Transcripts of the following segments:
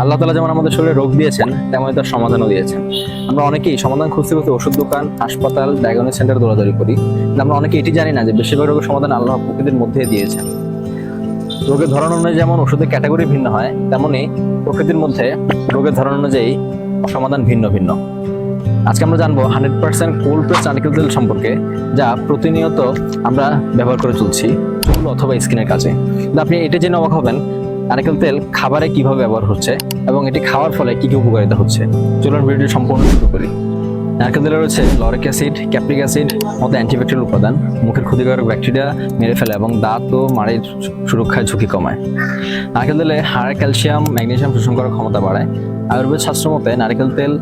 আল্লাহ তালা যেমন আমাদের শরীরে রোগ দিয়েছেন, তেমনই তার সমাধানও দিয়েছেন। আমরা অনেকেই সমাধান খুঁজতে খুঁজতে ওষুধ দোকান, হাসপাতাল ডায়াগনোস সেন্টার দৌড়াদৌড়ি করি। আমরা অনেকে এটি জানি না যে বেশিরভাগ রোগের সমাধান আল্লাহ প্রকৃতির মধ্যে দিয়েছেন। রোগের ধরন অনুযায়ী যেমন ওষুধের ক্যাটাগরি ভিন্ন হয় তেমনি প্রকৃতির মধ্যে রোগের ধরন অনুযায়ী সমাধান ভিন্ন ভিন্ন। আজকে আমরা জানব হান্ড্রেড পার্সেন্ট কোল্ড প্রেস নারিকেল তেল সম্পর্কে, যা প্রতিনিয়ত আমরা ব্যবহার করে চলছি, চুল অথবা স্কিনের কাছে আপনি এটা জেনে অবাক হবেন নারকেল তেল খাবারে কীভাবে ব্যবহার হচ্ছে এবং এটি খাওয়ার ফলে কি কি উপকারিতা হচ্ছে? চলুন ভিডিওটি সম্পূর্ণ শুরু করি। নারকেল তেলে রয়েছে লরিক অ্যাসিড, ক্যাপ্রিক অ্যাসিড, মতো অ্যান্টিব্যাকটেরিয়াল উপাদান। মুখের ক্ষতিকারক ব্যাকটেরিয়া মেরে ফেলে এবং দাঁত ও মাড়ির সুরক্ষায় ঝুঁকি কমায়। নারকেল তেলে হাড়ের ক্যালসিয়াম ম্যাগনেসিয়াম শোষণ করার ক্ষমতা বাড়ায়। আয়ুর্বেদ শাস্ত্র মতে নারকেল তেল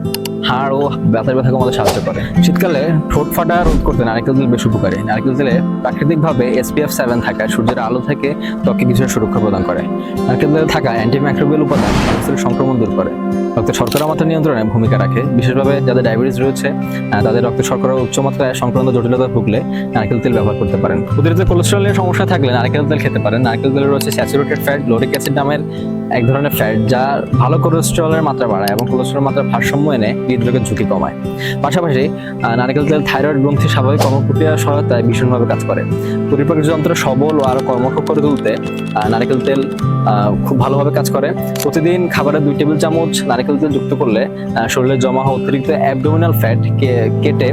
হাড় ও ব্যথার ব্যথা কমাতে সাহায্য করে। শীতকালে ঠোঁট ফাটা রোধ করতে নারকেল তেল বেশ উপকারী। নারকেল তেলে প্রাকৃতিকভাবে এসপিএফ সেভেন থাকায় সূর্যের আলো থেকে ত্বকে কিছুটা সুরক্ষা প্রদান করে। নারকেল তেলে থাকা অ্যান্টিমাইক্রোবিয়াল উপাদান সংক্রমণ দূর করে। রক্তের শর্করা মাত্রা নিয়ন্ত্রণে ভূমিকা রাখে, বিশেষভাবে যাদের ডায়াবেটিস রয়েছে আহ, তাদের রক্তের শর্করা উচ্চ মাত্রায় সংক্রান্ত জটিলতা ভুগলে নারকেল তেল ব্যবহার করতে পারেন। অতিরিক্ত কোলেস্ট্রলের সমস্যা থাকলে নারকেল তেল খেতে পারেন। নারকেল তেলে রয়েছে স্যাচুরেটেড ফ্যাট লোরিক অ্যাসিড নামের এক ধরনের ফ্যাট যা ভালো কোলেস্ট্রলের মাত্রা বাড়ায় এবং কোলেস্ট্রলের মাত্রা ভারসাম্য এনে হৃদরোগের ঝুঁকি কমায়। পাশাপাশি নারকেল তেল থাইরয়েড গ্রন্থি স্বাভাবিক কর্মপ্রক্রিয়ার সহায়তায় ভীষণভাবে কাজ করে। পরিপাক যন্ত্র সবল ও আরও কর্মক্ষম করে তুলতে নারকেল তেল খুব ভালোভাবে কাজ করে। প্রতিদিন খাবারে দুই টেবিল চামচ নারকেল তেল যুক্ত করলে শরীরে জমা হওয়া অতিরিক্ত অ্যাবডোমিনাল ফ্যাট কেটে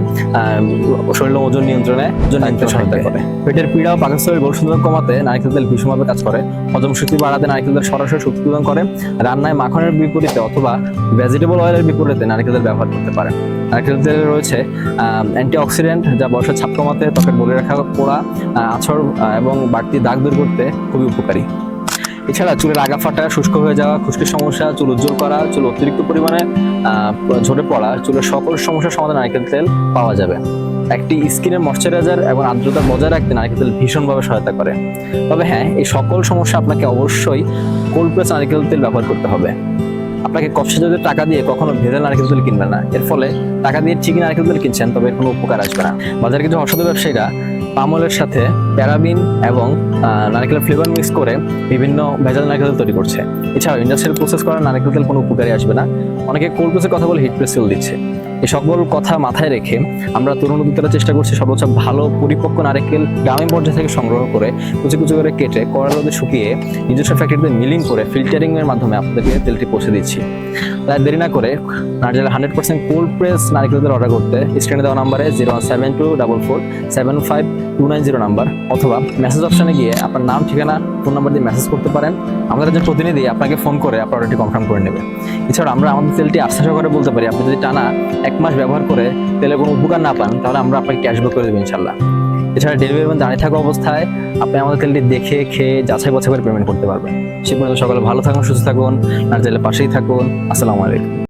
শরীরের ওজন নিয়ন্ত্রণে জন্য সহায়তা করে। পেটের পীড়া ও পাকস্থলীর বলসুন্দর কমাতে নারকেল তেল ভীষণভাবে কাজ করে। হজম শক্তি বাড়াতে নারকেল তেল সরাসরি শক্তি প্রদান করে। রান্নায় মাখনের বিপরীতে অথবা ভেজিটেবল অয়েলের বিপরীতে নারকেল তেল ব্যবহার করতে পারেন নারকেল তেলে রয়েছে অ্যান্টিঅক্সিডেন্ট যা বয়সের ছাপ কমাতে ত্বকের বলে রাখা পোড়া আহ, এবং বাড়তি দাগ দূর করতে খুবই উপকারী। এছাড়া চুলের আগা ফাটা, শুষ্ক হয়ে যাওয়া, খুশকির সমস্যা, চুল উজ্জ্বল করা, চুল অতিরিক্ত পরিমাণে ঝরে পড়া, চুলের সকল সমস্যার সমাধান নারকেল তেল পাওয়া যাবে। একটি স্কিনের ময়শ্চারাইজার এবং আর্দ্রতা বজায় রাখতে নারকেল তেল ভীষণভাবে সহায়তা করে। তবে হ্যাঁ এই সকল সমস্যা আপনাকে অবশ্যই কোল্ড প্রেস নারকেল তেল ব্যবহার করতে হবে। আপনাকে যদি টাকা দিয়ে কখনো ভেজাল নারকেল তেল কিনবেন না। এর ফলে টাকা দিয়ে ঠিকই নারকেল তেল কিনছেন, তবে কোনো উপকার আসবে না। বাজারে কিছু অসাধু ব্যবসায়ীরা, পামলের সাথে প্যারাবিন এবং নারকেলের ফ্লেভার মিক্স করে বিভিন্ন ভেজাল নারকেল তৈরি করছে। এছাড়াও ইন্ডাস্ট্রিয়াল প্রসেস করা নারকেল তেল কোনো উপকারী আসবে না। অনেকে কোল্ড প্রেসের কথা বলে হিট প্রেস তেল দিচ্ছে। এই সকল কথা মাথায় রেখে আমরা তরুণ উদ্যোক্তারা চেষ্টা করছি সর্বোচ্চ ভালো পরিপক্ক নারকেল গ্রামীণ পর্যায় থেকে সংগ্রহ করে, কুচি কুচি করে কেটে কড়া রোদে শুকিয়ে নিজস্ব ফ্যাক্টরিতে মিলিং করে ফিল্টারিংয়ের মাধ্যমে আপনাদেরকে তেলটি পৌঁছে দিচ্ছি। তাই দেরি না করে নারকেল হান্ড্রেড পার্সেন্ট কোল্ড প্রেস নারকেল তেল অর্ডার করতে স্ক্রিনে দেওয়া নাম্বারে zero one seven two double four seven five two nine zero number অথবা মেসেজ অপশনে গিয়ে আপনার নাম, ঠিকানা ফোন নাম্বার দিয়ে মেসেজ করতে পারেন। আমাদের যে প্রতিনিধি আপনাকে ফোন করে আপনার অর্ডারটি কনফার্ম করে নেবে। এছাড়া আমরা আমাদের তেলটি আশ্বাস করে বলতে পারি, আপনি যদি টানা এক মাস ব্যবহার করে তেলে কোনো উপকার না পান, তাহলে আমরা আপনাকে ক্যাশব্যাক করে দেবো ইনশাল্লাহ এছাড়া ডেলিভারি ম্যান দাঁড়িয়ে থাকা অবস্থায় আপনি আমাদের তেলটি দেখে, খেয়ে, যাচাই বাছাই করে পেমেন্ট করতে পারবেন। সে পর্যন্ত সকালে ভালো থাকুন, সুস্থ থাকুন নারকেলের পাশেই থাকুন। আসসালামু আলাইকুম।